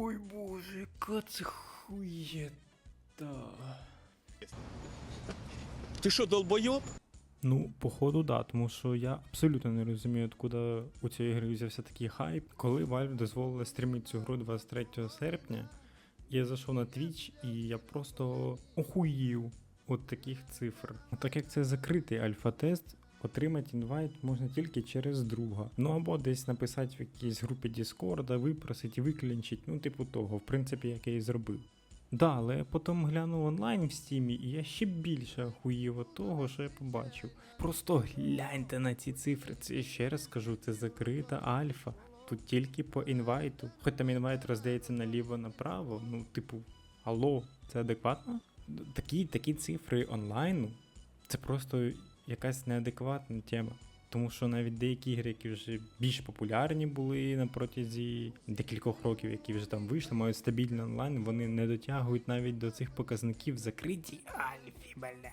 Ой боже, яка це хуєта. Ти що, долбойоб? Ну, походу, да, тому що я абсолютно не розумію, откуда у цієї гри взявся такий хайп. Коли Valve дозволила стрімити цю гру 23 серпня, я зайшов на Twitch і я просто охуїв от таких цифр. Так як це закритий альфа-тест, отримати інвайт можна тільки через друга. Ну або десь написати в якійсь групі Discord, випросити, виклінчить, ну типу того, в принципі, як я і зробив. Да, але я потім глянув онлайн в стімі, і я ще більше охуїв від того, що я побачив. Просто гляньте на ці цифри. Це ще раз скажу, це закрита альфа. Тут тільки по інвайту. Хоч там інвайт роздається наліво-направо, ну, типу, алло, це адекватно? Такі, такі цифри онлайну це просто якась неадекватна тема. Тому що навіть деякі ігри, які вже більш популярні були на протязі декількох років, які вже там вийшли, мають стабільний онлайн, вони не дотягують навіть до цих показників закритій альфі, бля.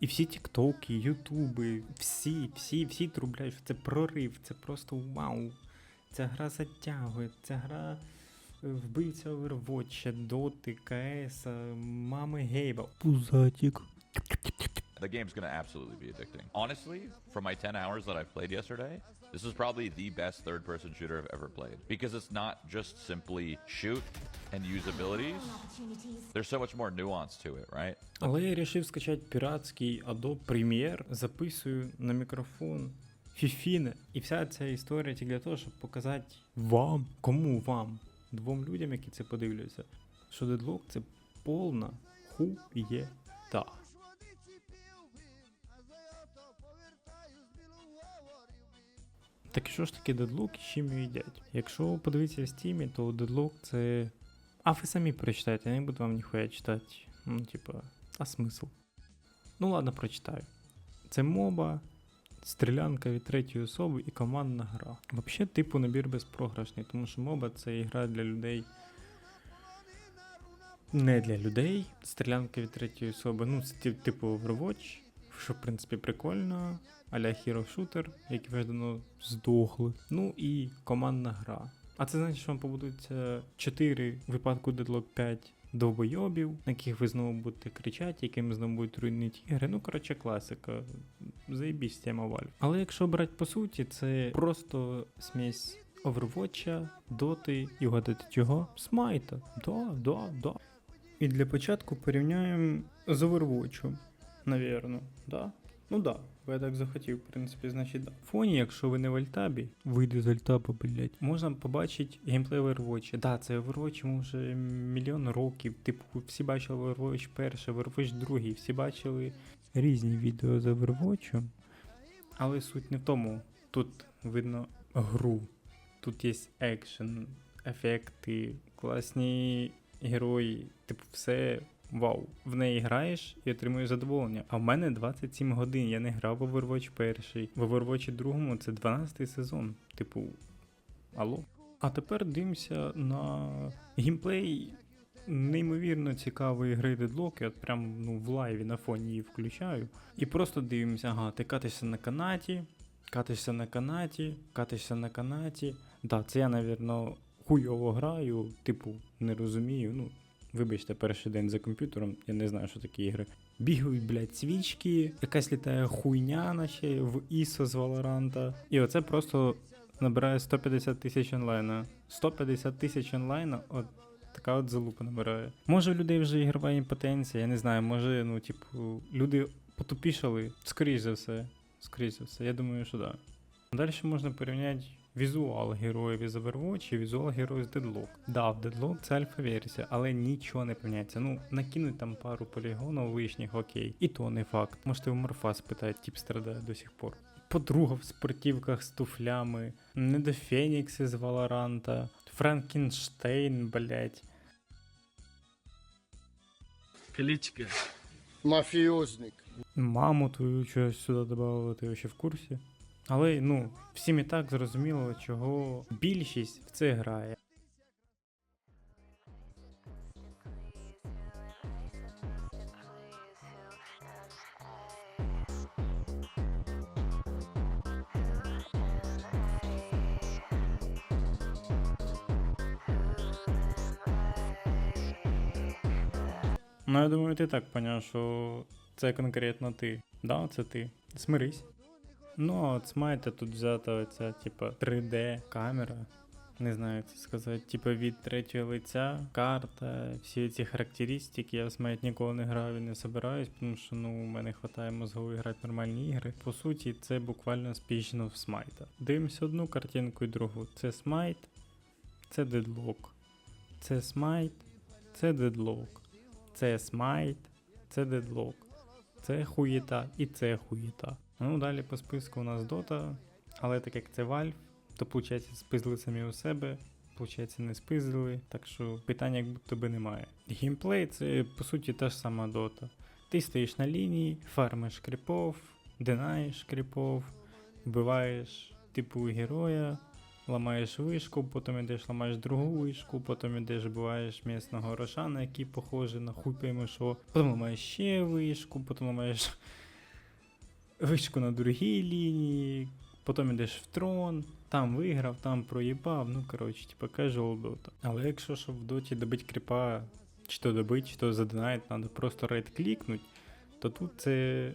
І всі тіктоки, ютуби, всі, всі, всі трубляють, що це прорив, це просто вау. Ця гра затягує, ця гра е, вбивця Overwatch, Доти, КС, мами Гейба. Пузатік. The game's going to absolutely be addicting. Honestly, from my 10 hours that I've played yesterday, this is probably the best third person shooter I've ever played. Because it's not just simply shoot and use abilities, there's so much more nuance to it, right? Але я вирішив скачати піратський Adobe Premiere, записую на мікрофон фіфіне. І вся ця історія тільки для того, щоб показати вам, кому вам, двом людям, які це подивляться, що Deadlock це повна хуєта. Так що ж таке Deadlock і чим їдять? Якщо подивитися в стімі, то Deadlock це. А ви самі прочитайте, я не буду вам ніхуя читати. Ну, типа, а смисл? Ну ладно, прочитаю. Це моба, стрілянка від третьої особи і командна гра. Взагалі, типу, набір безпрограшний, тому що моба це ігра для людей. Не для людей. Стрілянка від третьої особи. Ну, це типу Overwatch, що в принципі прикольно. Аля Hero Shooter, які вже давно здохли. Ну і командна гра. А це значить, що вам побудуться 4 в випадку Deadlock 5 довбойобів, на яких ви знову будете кричати, якими знову будуть руйнити ігри. Ну, коротше, класика. Заєбісь тема Valve. Але якщо брати по суті, це просто смесь Overwatch, Доти і вгадати чого? Смайта. Да, да, да. І для початку порівняємо з Overwatch, навірно, да? Ну да, бо я так захотів, в принципі, значить да. В фоні, якщо ви не в альтабі, вийде з альтаба, блять, можна побачити геймплей Overwatch. Да, це Overwatch йому вже мільйон років. Типу, всі бачили Overwatch перший, Overwatch другий, всі бачили різні відео з Overwatch. Але суть не в тому. Тут видно гру. Тут є екшен, ефекти, класні герої, типу, все вау. В неї граєш і отримуєш задоволення. А в мене 27 годин. Я не грав в Overwatch перший. В Overwatch другому це 12-й сезон. Типу, алло. А тепер дивимося на геймплей неймовірно цікавої гри Deadlock. Я от прям ну, в лайві на фоні її включаю. І просто дивимося, ага, ти катишся на канаті, катишся на канаті, катишся на канаті. Да, це я, навірно, хуйово граю, типу, не розумію. Ну, вибачте, перший день за комп'ютером, я не знаю, що такі ігри. Бігають, блядь, свічки, якась літає хуйня наче в ISO з Valorant. І оце просто набирає 150 тисяч онлайна. 150 тисяч онлайна, от така от залупа набирає. Може, у людей вже ігрова імпотенція, я не знаю, може, ну, типу, люди потупішали, скоріш за все. Скоріш за все, я думаю, що да. Далі можна порівняти візуал героїв із Overwatch і візуал героїв з Deadlock. Да, в Deadlock це альфа-версія, але нічого не поміняється. Ну, накинуть там пару полігонів лишніх, окей. І то не факт. Можете у Морфа спитати, тип страдає до сих пор. Подруга в спортивках з туфлями, не до Фенікс із Валоранта, Франкенштейн, блять. Кличка. Мафіозник. Маму твою щось сюди додавали, ти ще в курсі. Але ну, всім і так зрозуміло, чого більшість в це грає. Ну, я думаю, ти так поняв, що це конкретно ти. Да, це ти. Смирись. Ну, а от смайте тут взята оця, типа, 3D камера. Не знаю, як це сказати. Типа від третього лиця, карта, всі ці характеристики. Я Smite ніколи не грав і не собираюсь, тому що ну, у мене вистачає мозгово грати нормальні ігри. По суті, це буквально спіщено в смайта. Дивимося одну картинку і другу. Це смайт, це дедлок. Це смайт, це дедлок. Це смайт, це дедлок. Це хуєта і це хуєта. Ну, далі по списку у нас Dota, але так як це Valve, то виходить, спизли самі у себе, виходить, не спизили, так що питання як будто би немає. Геймплей це по суті та ж сама Dota. Ти стоїш на лінії, фармиш кріпов, динаєш кріпов, вбиваєш типу героя, ламаєш вишку, потім йдеш ламаєш другу вишку, потім йдеш вбиваєш місного рошана, який похожий на хуй пойми що, потім ламаєш ще вишку, потім ламаєш вишку на другій лінії, потім йдеш в трон, там виграв, там проїбав, ну коротше, типа casual Dota. Але якщо що в доті добить кріпа, чи то добить, чи то задинает, треба просто рейд клікнуть, то тут це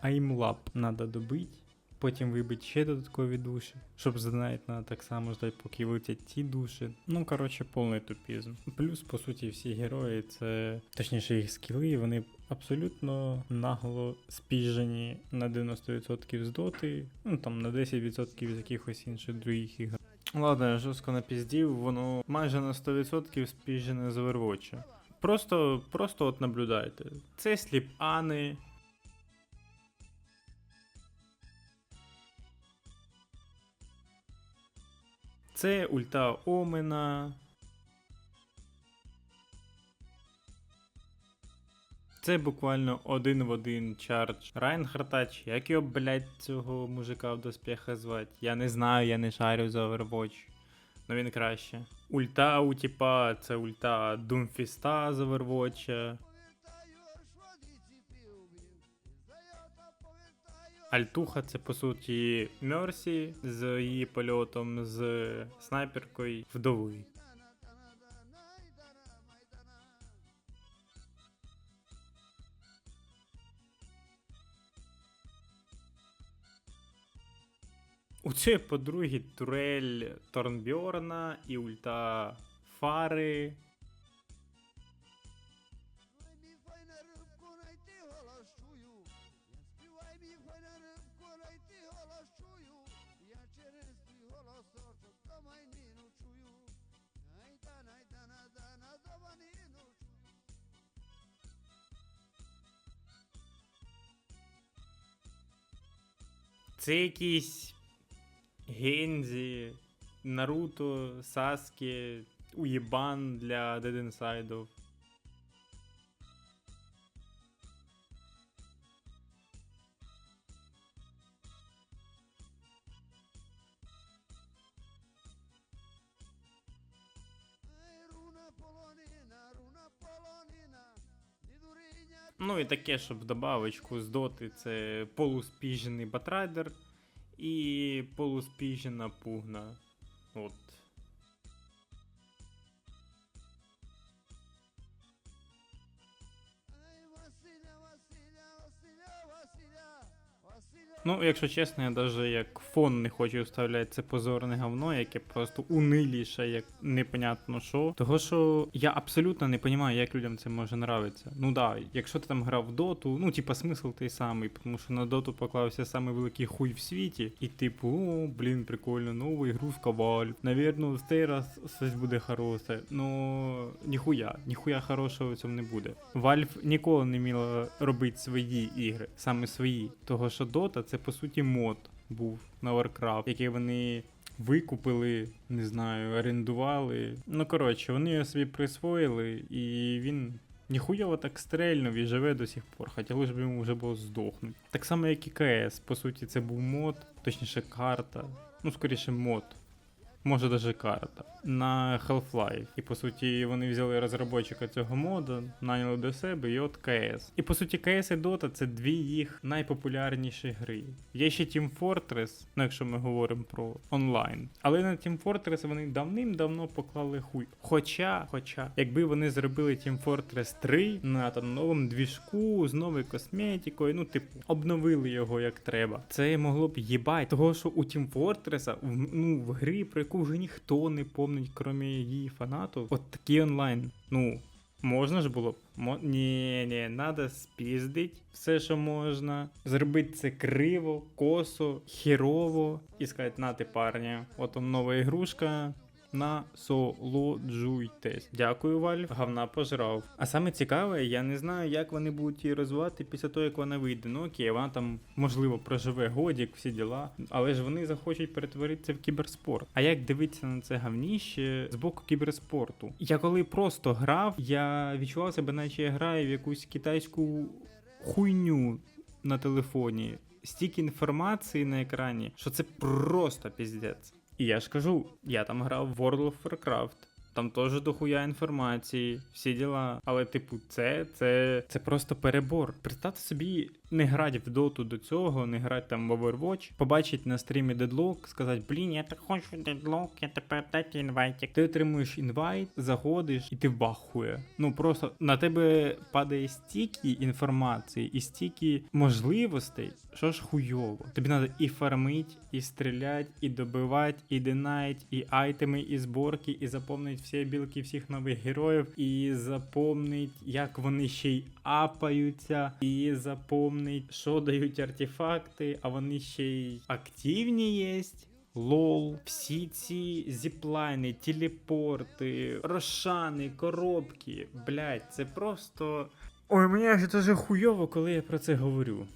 аймлап треба добити, потім вибити ще додаткові душі, щоб задинает треба так само ждати, поки вилетять ті душі. Ну, коротше, повний тупізм. Плюс, по суті, всі герої, це точніше їх скіли, вони абсолютно нагло спіжені на 90% з доти, ну там на 10% з якихось інших других ігор. Ладно, я жорстко напіздів, воно майже на 100% спіжене з Overwatch. Просто, просто от наблюдайте. Це сліп-ани. Це ульта Омена. Це буквально один в один чардж Райнхарта, чи як його, блять, цього мужика в доспіхах звати. Я не знаю, я не шарю за Overwatch. Ну він краще. Ульта у типа, це ульта Думфіста з Overwatch. Альтуха це по суті Мерсі з її польотом з снайперкою вдови. У цієї подруги турель Торнбьорна і ульта Фари. Це якісь Гензі, Наруто, Саске, Уєбан для Dead Inside. Ну і таке, щоб в добавочку з доти це полуспіжений батрайдер і полуспіжена пугна. От. Ну, якщо чесно, я навіть як фон не хочу вставляти це позорне говно, яке просто униліше, як непонятно що. Того що я абсолютно не розумію, як людям це може нравитися. Ну да, якщо ти там грав в доту, ну типа смисл той самий, тому що на доту поклався самий великий хуй в світі, і типу, о, блін, прикольно, нова ігрушка Valve. Навірно, в цей раз щось буде хороше. Ну ніхуя, ніхуя хорошого в цьому не буде. Valve ніколи не вміла робити свої ігри, саме свої. Того що Dota це по суті мод був на Warcraft, який вони викупили, не знаю, орендували. Ну коротше, вони його собі присвоїли, і він. ніхуйово так стрельнув і живе до сих пор, хотілося б йому вже було здохнути. Так само, як і КС, по суті, це був мод, точніше карта, ну скоріше мод. Може даже карта на Half-Life. І по суті, вони взяли розробника цього моду, наняли до себе, і от КС. І по суті, КС і Dota це дві їх найпопулярніші гри. Є ще Team Fortress, ну якщо ми говоримо про онлайн. Але на Team Fortress вони давним-давно поклали хуй. Хоча, хоча, якби вони зробили Team Fortress 3 на там новому двіжку з новою косметикою, ну типу, обновили його як треба. Це могло б їбать, того що у Team Fortress, в, ну, в грі, про яку вже ніхто не помнить, крім її фанатів, от такі онлайн. Ну, Можна ж було б? Мо... Ні, ні, надо спіздить все, що можна. Зробити це криво, косо, хірово і сказати, на ти парні, от вам нова ігрушка. Насолоджуйтесь. Дякую, Вальф. Гавна пожрав. А саме цікаве, я не знаю, як вони будуть її розвивати після того, як вона вийде. Ну окей, вона там можливо проживе годік, всі діла. Але ж вони захочуть перетворитися в кіберспорт. А як дивитися на це гавніще з боку кіберспорту? Я коли просто грав, я відчував себе, наче я граю в якусь китайську хуйню на телефоні. Стільки інформації на екрані, що це просто піздець. І я ж кажу, я там грав в World of Warcraft. Там теж дохуя інформації, всі діла. Але, типу, це, це, це просто перебор. Представте собі, не грати в доту до цього, не грати там в Overwatch, побачить на стрімі дедлок, сказати, блін, я так хочу дедлок, я тепер дайте інвайтик. Ти отримуєш інвайт, заходиш, і ти вахує. Ну просто на тебе падає стільки інформації і стільки можливостей, що ж хуйово. Тобі треба і фармить, і стріляти, і добивати, і динайт, і айтеми, і зборки, і заповнить всі білки всіх нових героїв, і заповнить, як вони ще й апаються, і заповнить, що дають артефакти, а вони ще й активні єсть. Лол, всі ці зіплайни, телепорти, рошани, коробки. Блять, це просто. Ой, мені аж дуже хуйово, коли я про це говорю.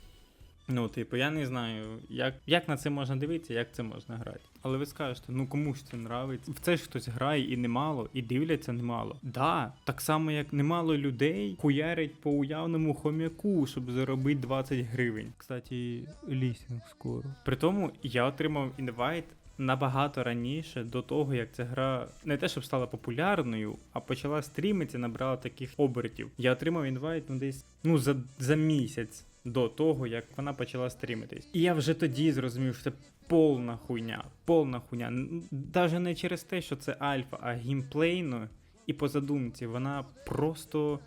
Ну, типу, я не знаю, як, як на це можна дивитися, як це можна грати. Але ви скажете, ну кому ж це нравиться? В це ж хтось грає і немало, і дивляться немало. Да, так само як немало людей хуярять по уявному хомяку, щоб заробити 20 гривень. Кстати, лісінг скоро. При тому я отримав інвайт. Набагато раніше до того, як ця гра не те, щоб стала популярною, а почала стрімитися, набрала таких обертів. Я отримав інвайт ну десь ну за, за місяць до того, як вона почала стрімитись. І я вже тоді зрозумів, що це повна хуйня, повна хуйня. Навіть не через те, що це альфа, а геймплейно і по задумці вона просто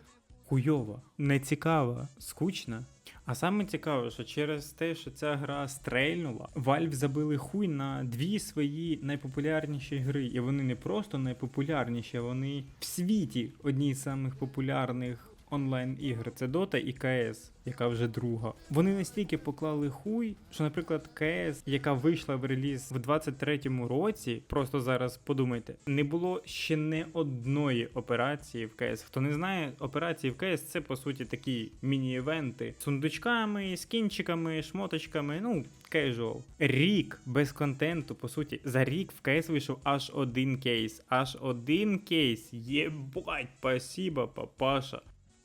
хуйова, нецікава, скучна. А саме цікаве, що через те, що ця гра стрельнула, Valve забили хуй на дві свої найпопулярніші гри. І вони не просто найпопулярніші, вони в світі одні з самих популярних онлайн ігр. Це Dota і CS, яка вже друга. Вони настільки поклали хуй, що, наприклад, CS, яка вийшла в реліз в 23-му році, просто зараз подумайте, не було ще не одної операції в CS. Хто не знає, операції в CS це по суті такі міні-івенти з сундучками, скінчиками, шмоточками, ну. Casual. Рік без контенту, по суті, за рік в CS вийшов аж один кейс. Аж один кейс. Єбать, спасибо, папаша.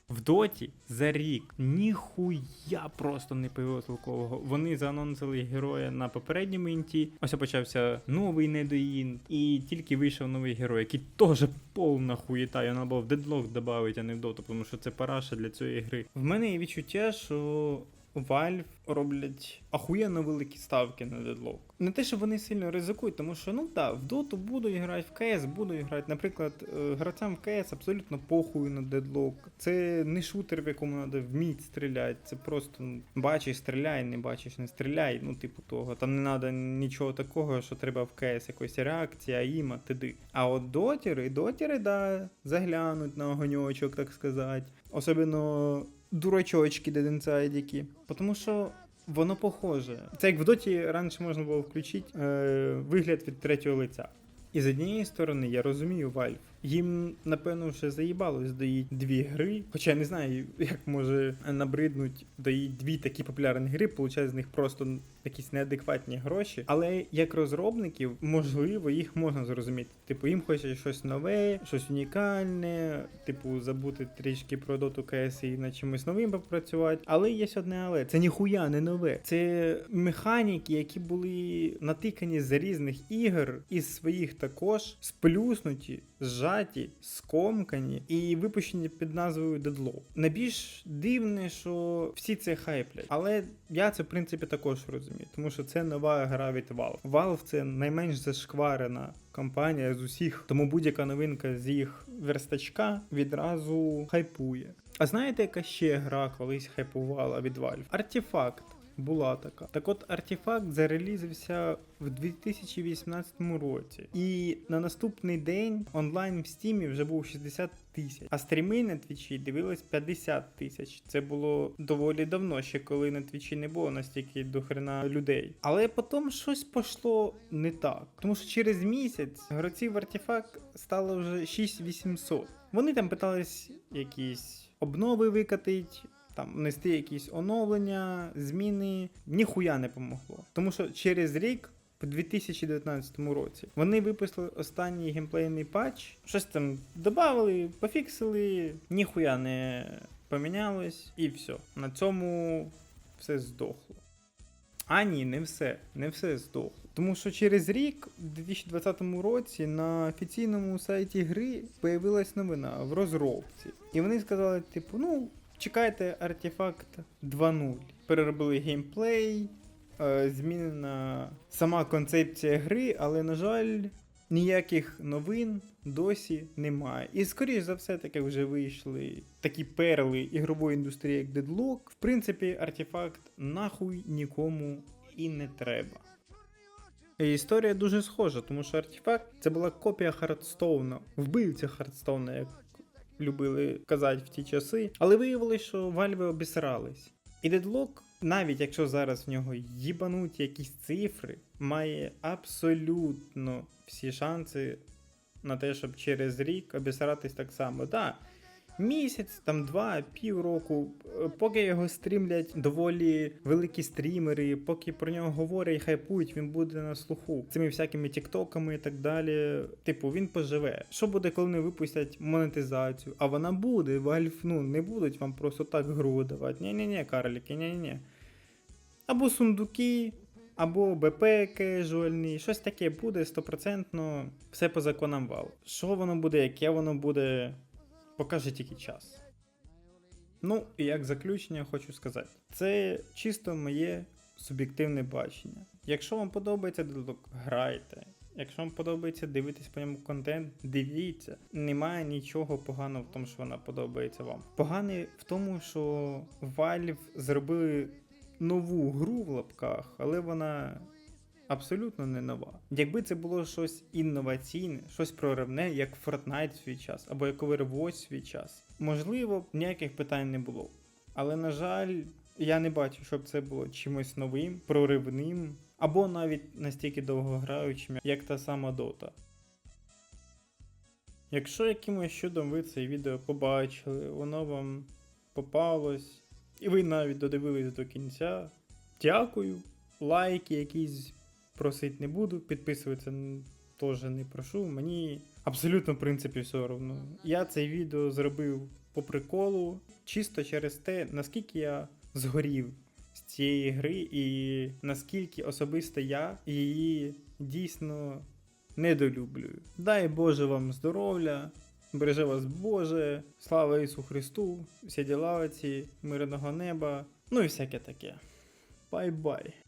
В доті за рік ніхуя просто не появилось толкового. Вони заанонсили героя на попередньому інті. Ось почався новий недоїн, і тільки вийшов новий герой, який теж повна хуєта. Його треба в дедлок додати, а не в доту, тому що це параша для цієї гри. В мене є відчуття, що Valve роблять ахуєнно великі ставки на дедлок. Не те, що вони сильно ризикують, тому що ну да, в доту буду грати, в КС буду грати. Наприклад, е, гравцям в КС абсолютно похуй на дедлок. Це не шутер, в якому треба вміти стріляти. Це просто ну, бачиш, стріляй, не бачиш, не стріляй. Ну, типу того. Там не треба нічого такого, що треба в КС якось реакція, іма, тиди. А от дотери, дотери, да, заглянуть на огоньочок, так сказати. Особливо дурачочки деденсайдики. Тому що воно похоже. Це як в доті раніше можна було включити е, вигляд від третього лиця. І з однієї сторони, я розумію Valve. Їм, напевно, вже заїбалось доїть дві гри. Хоча я не знаю, як може набриднуть доїть дві такі популярні гри, получають з них просто якісь неадекватні гроші. Але як розробників, можливо, їх можна зрозуміти. Типу, їм хочеться щось нове, щось унікальне, типу, забути трішки про доту КС і на чимось новим попрацювати. Але є одне але це ніхуя не нове. Це механіки, які були натикані з різних ігор, із своїх також сплюснуті, зжаті, скомкані і випущені під назвою Deadlock. Найбільш дивне, що всі це хайплять, але я це в принципі також розумію, тому що це нова гра від Valve. Valve це найменш зашкварена компанія з усіх, тому будь-яка новинка з їх верстачка відразу хайпує. А знаєте, яка ще гра колись хайпувала від Valve? Артефакт. Була така. Так от артефакт зарелізився в 2018 році. І на наступний день онлайн в стімі вже був 60 тисяч. А стріми на твічі дивилось 50 тисяч. Це було доволі давно, ще коли на твічі не було настільки дохрена людей. Але потім щось пішло не так. Тому що через місяць гравців в артефакт стало вже 6800. Вони там питались якісь обнови викатить, там внести якісь оновлення, зміни. Ніхуя не помогло. Тому що через рік. В 2019 році вони випустили останній геймплейний патч, щось там додали, пофіксили, ніхуя не помінялось, і все. На цьому все здохло. А ні, не все, не все здохло. Тому що через рік, у 2020 році, на офіційному сайті гри появилась новина в розробці. І вони сказали, типу, ну, чекайте артефакт 2.0. Переробили геймплей, е, змінена сама концепція гри, але, на жаль, ніяких новин досі немає. І скоріш за все, таки вже вийшли такі перли ігрової індустрії, як Deadlock. В принципі, артефакт нахуй нікому і не треба. Історія дуже схожа, тому що артефакт це була копія Хардстоуна, вбивця Хардстоуна, як любили казати в ті часи. Але виявилось, що Valve обісрались. І дедлок, навіть якщо зараз в нього їбануть якісь цифри, має абсолютно всі шанси на те, щоб через рік обісратись так само. Да, місяць, там два, півроку, е, поки його стрімлять доволі великі стрімери, поки про нього говорять, хайпують, він буде на слуху цими всякими тіктоками і так далі. Типу, він поживе. Що буде, коли не випустять монетизацію? А вона буде. Valve, ну, не будуть вам просто так гру видавати. Ні-ні-ні, карліки, ні-ні-ні. Або сундуки, або БП кежуальний, щось таке буде стопроцентно, все по законам вал. Що воно буде, яке воно буде, покаже тільки час. Ну, і як заключення хочу сказати, це чисто моє суб'єктивне бачення. Якщо вам подобається Deadlock, грайте. Якщо вам подобається дивитись по ньому контент, дивіться. Немає нічого поганого в тому, що вона подобається вам. Погане в тому, що Valve зробили нову гру в лапках, але вона абсолютно не нова. Якби це було щось інноваційне, щось проривне, як Fortnite в свій час, або як Overwatch в свій час, можливо, ніяких питань не було. Але, на жаль, я не бачу, щоб це було чимось новим, проривним, або навіть настільки довгограючим, як та сама Dota. Якщо якимось чудом ви це відео побачили, воно вам попалось, і ви навіть додивились до кінця, дякую. Лайки якісь просить не буду, підписуватися теж не прошу. Мені абсолютно, в принципі, все одно. Я це відео зробив по приколу, чисто через те, наскільки я згорів з цієї гри, і наскільки особисто я її дійсно недолюблюю. Дай Боже вам здоров'я, береже вас Боже, слава Ісу Христу, всі діла ці, мирного неба, ну і всяке таке. Бай-бай.